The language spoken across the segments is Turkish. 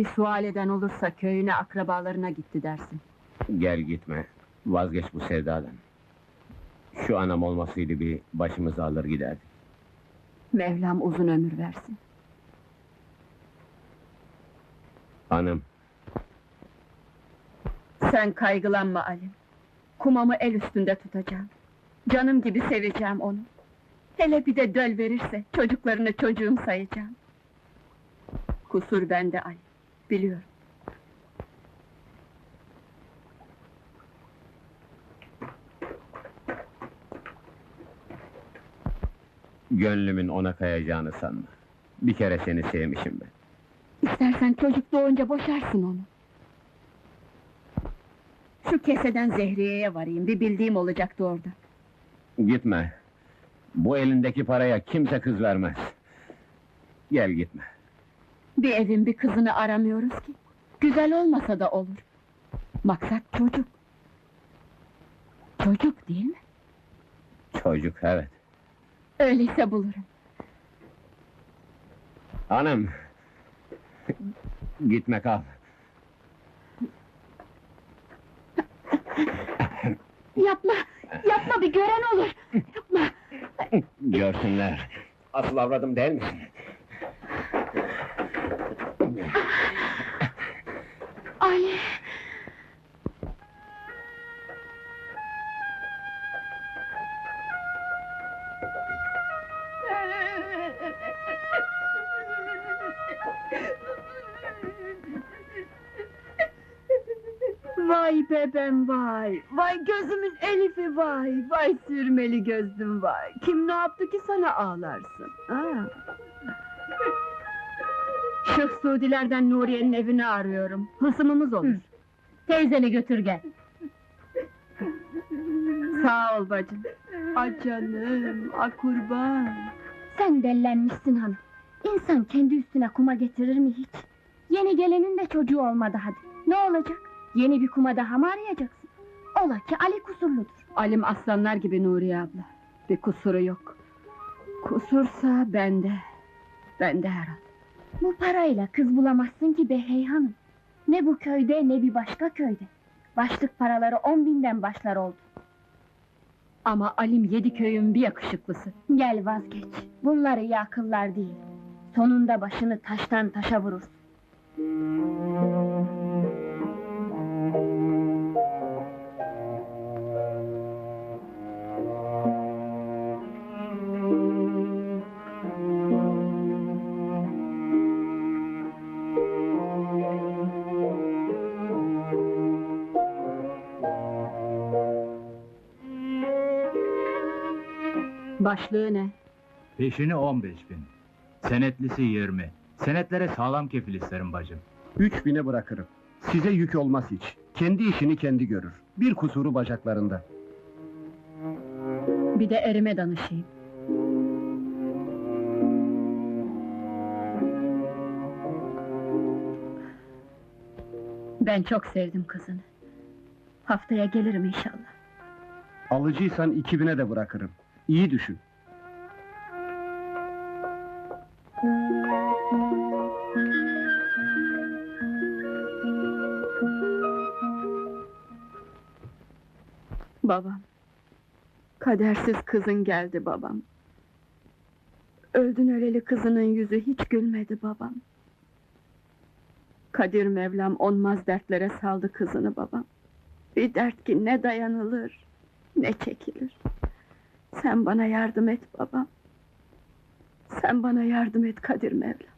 Bir sual eden olursa köyüne akrabalarına gitti dersin. Gel gitme. Vazgeç bu sevdadan. Şu anam olmasıydı bir başımızı alır giderdik. Mevlam uzun ömür versin. Hanım, Sen kaygılanma Ali. Kumamı el üstünde tutacağım. Canım gibi seveceğim onu. Hele bir de döl verirse çocuklarını çocuğum sayacağım. Kusur bende Ali. Biliyorum. gönlümün ona kayacağını sanma. Bir kere seni sevmişim ben. İstersen çocuk doğunca boşarsın onu. Şu keseden Zehriye'ye varayım, bir bildiğim olacaktı orada. Gitme. Bu elindeki paraya kimse kız vermez. Gel gitme. Bir evin bir kızını aramıyoruz ki. Güzel olmasa da olur. Maksat çocuk. Çocuk değil mi? Çocuk, evet. Öyleyse bulurum. Hanım! Gitme kal. Yapma, yapma bir gören olur. Yapma. Görsünler. Asıl avradım değil misin? Ali. Vay bebem vay, vay gözümün elifi vay, vay sürmeli gözlüm vay. Kim ne yaptı ki sana ağlarsın? Ha? Şık Suudilerden Nuriye'nin evini arıyorum. Hısımımız olur. Teyzeni götür gel. Sağ ol bacım. A canım, a kurban. Sen dellenmişsin hanım. İnsan kendi üstüne kuma getirir mi hiç? Yeni gelenin de çocuğu olmadı hadi. Ne olacak? Yeni bir kuma daha mı arayacaksın? Ola ki Ali kusurludur. Alim aslanlar gibi Nuriye abla. Bir kusuru yok. Kusursa bende. Bende herhal. Bu parayla kız bulamazsın ki be hey hanım. Ne bu köyde ne bir başka köyde. Başlık paraları on binden başlar oldu. Ama Alim yedi köyün bir yakışıklısı. Gel vazgeç. Bunlar iyi akıllar değil. Sonunda başını taştan taşa vurursun. Başlığı ne? Peşini 15 bin. Senetlisi 20. Senetlere sağlam kefil isterim bacım. Üç bine bırakırım. Size yük olmaz hiç. Kendi işini kendi görür. Bir kusuru bacaklarında. Bir de erime danışayım. Ben çok sevdim kızını. Haftaya gelirim inşallah. Alıcıysan iki bine de bırakırım. İyi düşün. Babam. Kadersiz kızın geldi babam. Öldün öleli kızının yüzü hiç gülmedi babam. Kadir Mevlam onmaz dertlere saldı kızını babam. Bir dert ki ne dayanılır, ne çekilir. Sen bana yardım et babam. Sen bana yardım et Kadir Mevlam.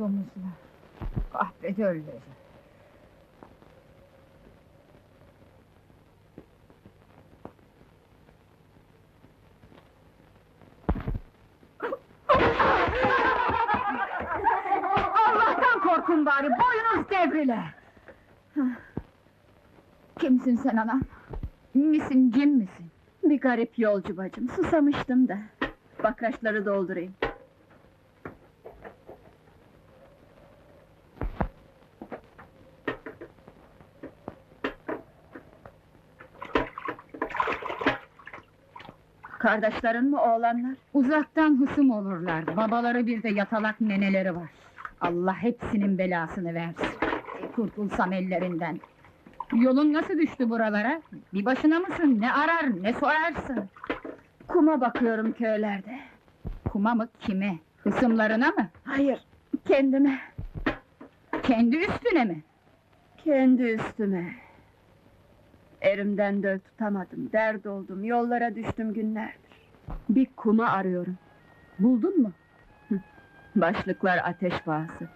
Domuzlar. Kahpedörleri. Allah'tan korkun bari, boyunuz devrile! Kimsin sen anam? Misin, cin misin? Bir garip yolcu bacım, susamıştım da. Bakraçları doldurayım. Kardeşlerin mi oğlanlar? Uzaktan hısım olurlar, babaları bir de yatalak neneleri var. Allah hepsinin belasını versin. Kurtulsam ellerinden. Yolun nasıl düştü buralara? Bir başına mısın? Ne arar, ne sorarsın? Kuma bakıyorum köylerde. Kuma mı, kime? Hısımlarına mı? Hayır, kendime, Kendi üstüne mi? kendi üstüme. Erimden döl tutamadım, dert oldum, yollara düştüm günlerdir. Bir kuma arıyorum. Buldun mu? Başlıklar ateş pahası.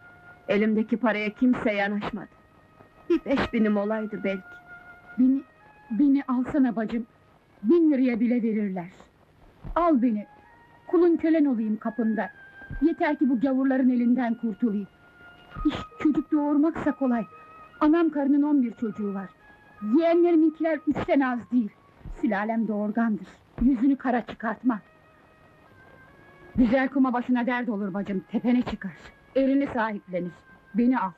Elimdeki paraya kimse yanaşmadı. Bir beş binim olaydı belki. Beni, beni alsana bacım. Bin liraya bile verirler. Al beni. Kulun kölen olayım kapında. Yeter ki bu gavurların elinden kurtulayım. İş çocuk doğurmaksa kolay. Anam karının on bir çocuğu var. Yeğenleriminkiler üçten az değil. Sülalem doğurgandır. Yüzünü kara çıkartma. Güzel kuma başına dert olur bacım, tepene çıkar. Erini sahiplenir. Beni al.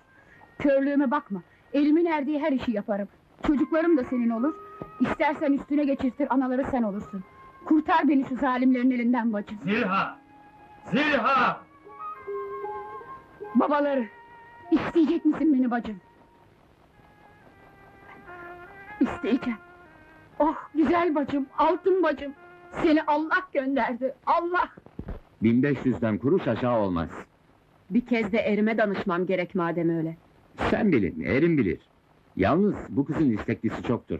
Körlüğüme bakma. Elimin erdiği her işi yaparım. Çocuklarım da senin olur. İstersen üstüne geçirtir, anaları sen olursun. Kurtar beni şu zalimlerin elinden bacım. Zilha! Zilha! Babaları, isteyecek misin beni bacım? İsteyeceğim. Oh güzel bacım, altın bacım. Seni Allah gönderdi, Allah! 1500'den kuruş aşağı olmaz. Bir kez de erime danışmam gerek madem öyle. Sen bilin, erin bilir. Yalnız bu kızın isteklisi çoktur.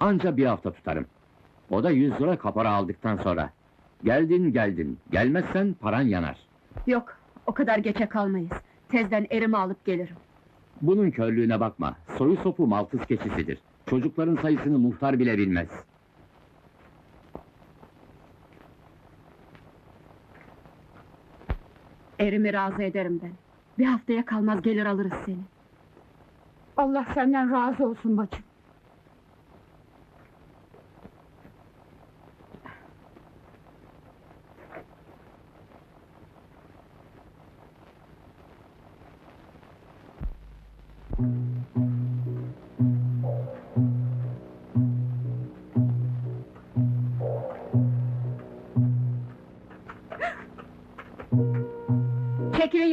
Anca bir hafta tutarım. O da 100 lira kapora aldıktan sonra. Geldin geldin, gelmezsen paran yanar. Yok, o kadar geçe kalmayız. Tezden erimi alıp gelirim. Bunun körlüğüne bakma, soyu sopu maltız keçisidir. Çocukların sayısını muhtar bile bilmez. Erimi razı ederim ben. Bir haftaya kalmaz gelir alırız seni. Allah senden razı olsun bacım.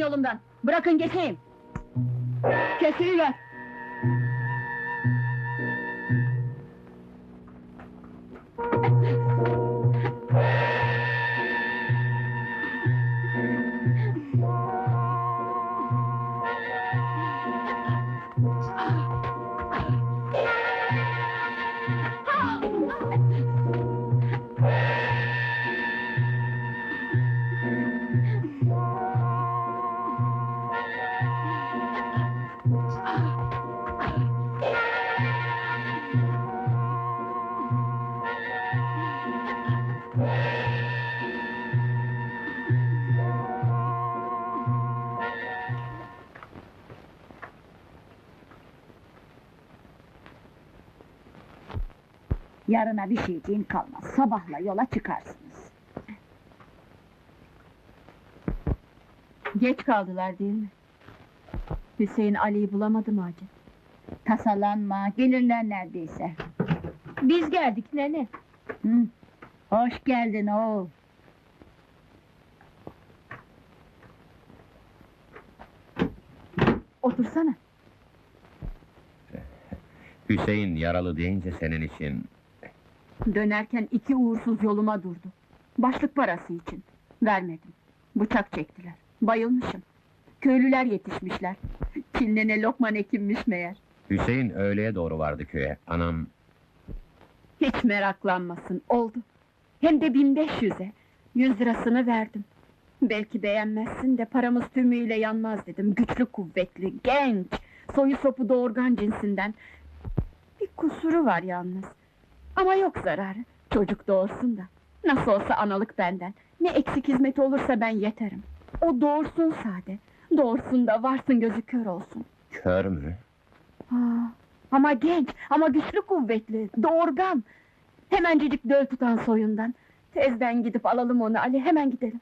Yolumdan. Bırakın geçeyim. Kesiliver. Yarına bir şeyciğin kalmaz. Sabahla yola çıkarsınız. Geç kaldılar değil mi? Hüseyin Ali'yi bulamadı mı acaba? Tasalanma, gelirler neredeyse. Biz geldik nene. Hı. Hoş geldin oğul. Otursana. Hüseyin yaralı deyince senin için... Dönerken iki uğursuz yoluma durdu. Başlık parası için. Vermedim. Bıçak çektiler. Bayılmışım. Köylüler yetişmişler. Çinlene lokman ekinmiş meğer. Hüseyin öğleye doğru vardı köye. Anam Hiç meraklanmasın, oldu. Hem de 1500'e. Yüz lirasını verdim. Belki beğenmezsin de paramız tümüyle yanmaz dedim. Güçlü, kuvvetli, genç, soyu sopu doğurgan cinsinden. Bir kusuru var yalnız. Ama yok zararı. Çocuk doğursun da. Nasıl olsa analık benden. Ne eksik hizmeti olursa ben yeterim. O doğursun sade. Doğursun da varsın gözü kör olsun. Kör mü? Ha, ama genç, ama güçlü kuvvetli, doğurgan. Hemencecik döl tutan soyundan. Tezden gidip alalım onu Ali, hemen gidelim.